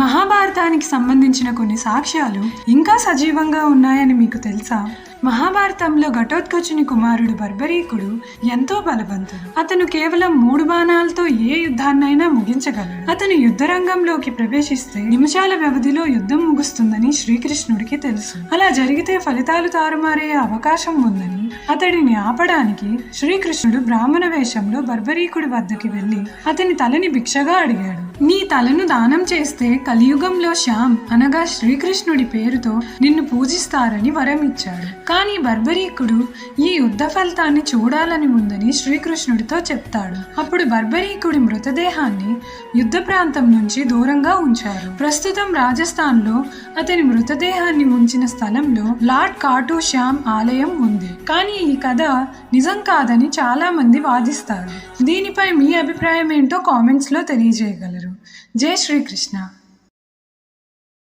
మహాభారతానికి సంబంధించిన కొన్ని సాక్ష్యాలు ఇంకా సజీవంగా ఉన్నాయని మీకు తెలుసా? మహాభారతంలో ఘటోత్కచుని కుమారుడు బర్బరీకుడు ఎంతో బలవంతుడు. అతను కేవలం మూడు బాణాలతో ఏ యుద్ధాన్నైనా ముగించగలడు. అతను యుద్ధరంగంలోకి ప్రవేశిస్తే నిమిషాల వ్యవధిలో యుద్ధం ముగుస్తుందని శ్రీకృష్ణుడికి తెలుసు. అలా జరిగితే ఫలితాలు తారుమారే అవకాశం ఉందని అతడిని ఆపడానికి శ్రీకృష్ణుడు బ్రాహ్మణ వేషంలో బర్బరీకుడి వద్దకి వెళ్ళి అతని తలని భిక్షగా అడిగాడు. నీ తలను దానం చేస్తే కలియుగంలో శ్యామ్ అనగా శ్రీకృష్ణుడి పేరుతో నిన్ను పూజిస్తారని వరం ఇచ్చాడు కానీ బర్బరీకుడు ఈ యుద్ధ ఫలితాన్ని చూడాలని ఉందని శ్రీకృష్ణుడితో చెప్తాడు. అప్పుడు బర్బరీకుడి మృతదేహాన్ని యుద్ధ ప్రాంతం నుంచి దూరంగా ఉంచారు. ప్రస్తుతం రాజస్థాన్లో అతని మృతదేహాన్ని ఉంచిన స్థలంలో లార్డ్ కాటు శ్యామ్ ఆలయం ఉంది. కానీ ఈ కథ నిజం కాదని చాలా మంది వాదిస్తారు. దీనిపై మీ అభిప్రాయం ఏంటో కామెంట్స్లో Jai Shri Krishna.